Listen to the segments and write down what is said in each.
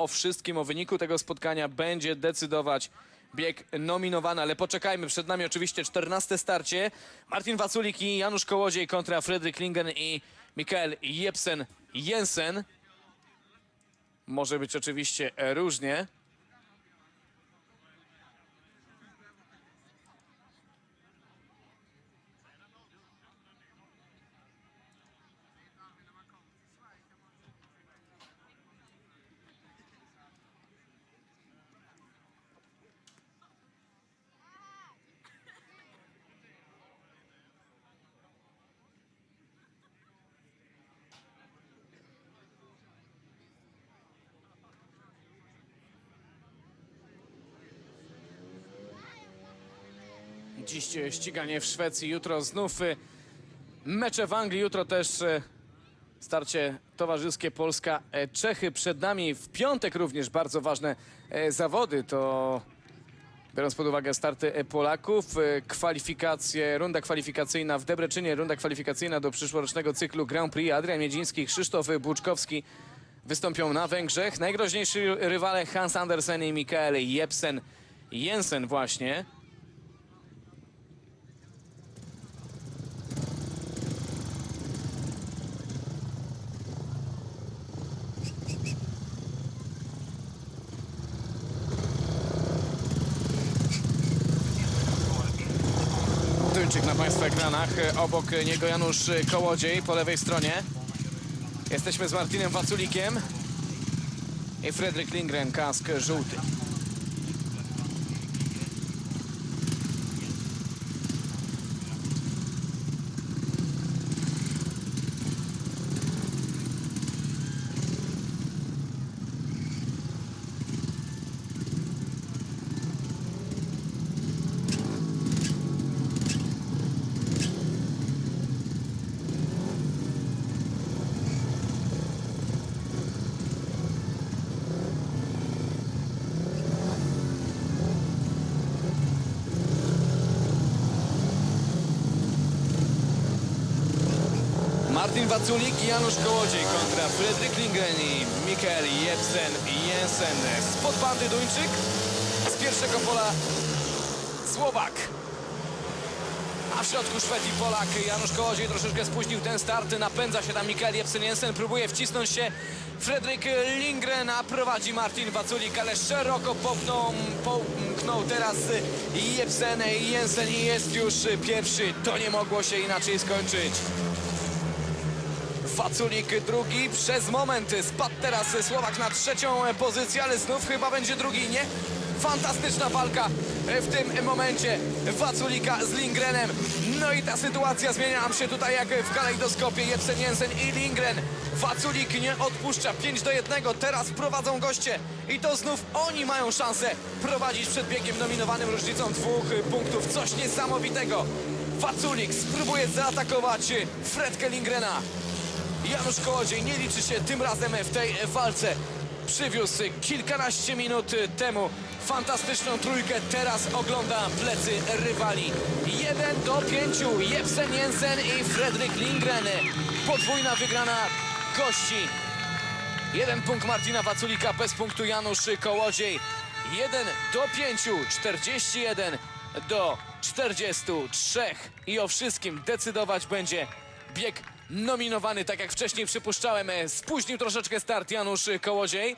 o wszystkim, o wyniku tego spotkania będzie decydować bieg nominowany, ale poczekajmy, przed nami oczywiście 14 starcie. Martin Waculik i Janusz Kołodziej kontra Fredrik Lingen i Mikael Jepsen Jensen. Może być oczywiście różnie. Dziś e, ściganie w Szwecji, jutro znów e, mecze w Anglii, jutro też e, starcie towarzyskie Polska-Czechy. Przed nami w piątek również bardzo ważne e, zawody. To biorąc pod uwagę starty e, Polaków, e, kwalifikacje, runda kwalifikacyjna w Debreczynie, runda kwalifikacyjna do przyszłorocznego cyklu Grand Prix. Adrian Miedziński, Krzysztof Buczkowski wystąpią na Węgrzech. Najgroźniejsi rywale Hans Andersen i Mikael Jepsen Jensen właśnie. Duńczyk na Państwa ekranach. Obok niego Janusz Kołodziej po lewej stronie. Jesteśmy z Martinem Waculikiem i Fredrik Lindgren, kask żółty. Martin Waculik i Janusz Kołodziej kontra Fredrik Lindgren i Mikael Jepsen Jensen. Spod bandy Duńczyk, z pierwszego pola Słowak. A w środku Szwed i Polak. Janusz Kołodziej troszeczkę spóźnił ten start. Napędza się tam Mikael Jepsen Jensen. Próbuje wcisnąć się Fredrik Lindgren, a prowadzi Martin Waculik, ale szeroko popchnął, popchnął teraz Jepsen Jensen i jest już pierwszy. To nie mogło się inaczej skończyć. Waculik drugi, przez moment spadł teraz Słowak na trzecią pozycję, ale znów chyba będzie drugi, nie? Fantastyczna walka w tym momencie Waculika z Lindgrenem. No i ta sytuacja zmienia nam się tutaj jak w kalejdoskopie. Jepsen Jensen i Lindgren. Waculik nie odpuszcza 5 do 1. Teraz prowadzą goście i to znów oni mają szansę prowadzić przed biegiem nominowanym różnicą dwóch punktów. Coś niesamowitego. Waculik spróbuje zaatakować Fredkę Lindgrena. Janusz Kołodziej nie liczy się tym razem w tej walce. Przywiózł kilkanaście minut temu fantastyczną trójkę. Teraz ogląda plecy rywali. 1 do 5. Jepsen Jensen i Fredrik Lindgren. Podwójna wygrana gości. Jeden punkt Martina Waculika, bez punktu Janusz Kołodziej. 1 do 5, 41 do 43. I o wszystkim decydować będzie bieg nominowany, tak jak wcześniej przypuszczałem. e, Spóźnił troszeczkę start Janusz Kołodziej.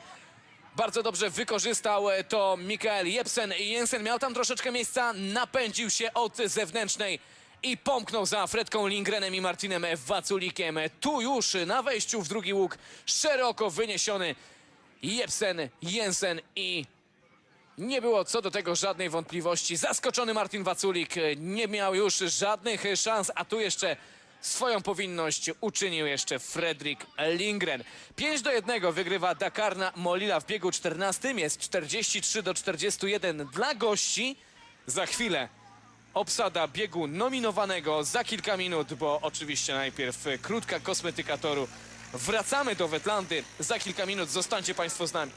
Bardzo dobrze wykorzystał e, to Mikael Jepsen. Jensen miał tam troszeczkę miejsca, napędził się od zewnętrznej i pomknął za Fredką Lindgrenem i Martinem Waculikiem. Tu już na wejściu w drugi łuk szeroko wyniesiony Jepsen, Jensen i nie było co do tego żadnej wątpliwości. Zaskoczony Martin Waculik e, nie miał już żadnych szans, a tu jeszcze swoją powinność uczynił jeszcze Fredrik Lindgren. 5 do 1 wygrywa Dakarna Molila w biegu 14. Jest 43 do 41 dla gości. Za chwilę obsada biegu nominowanego za kilka minut, bo oczywiście najpierw krótka kosmetyka toru. Wracamy do Wetlandy. Za kilka minut zostańcie Państwo z nami.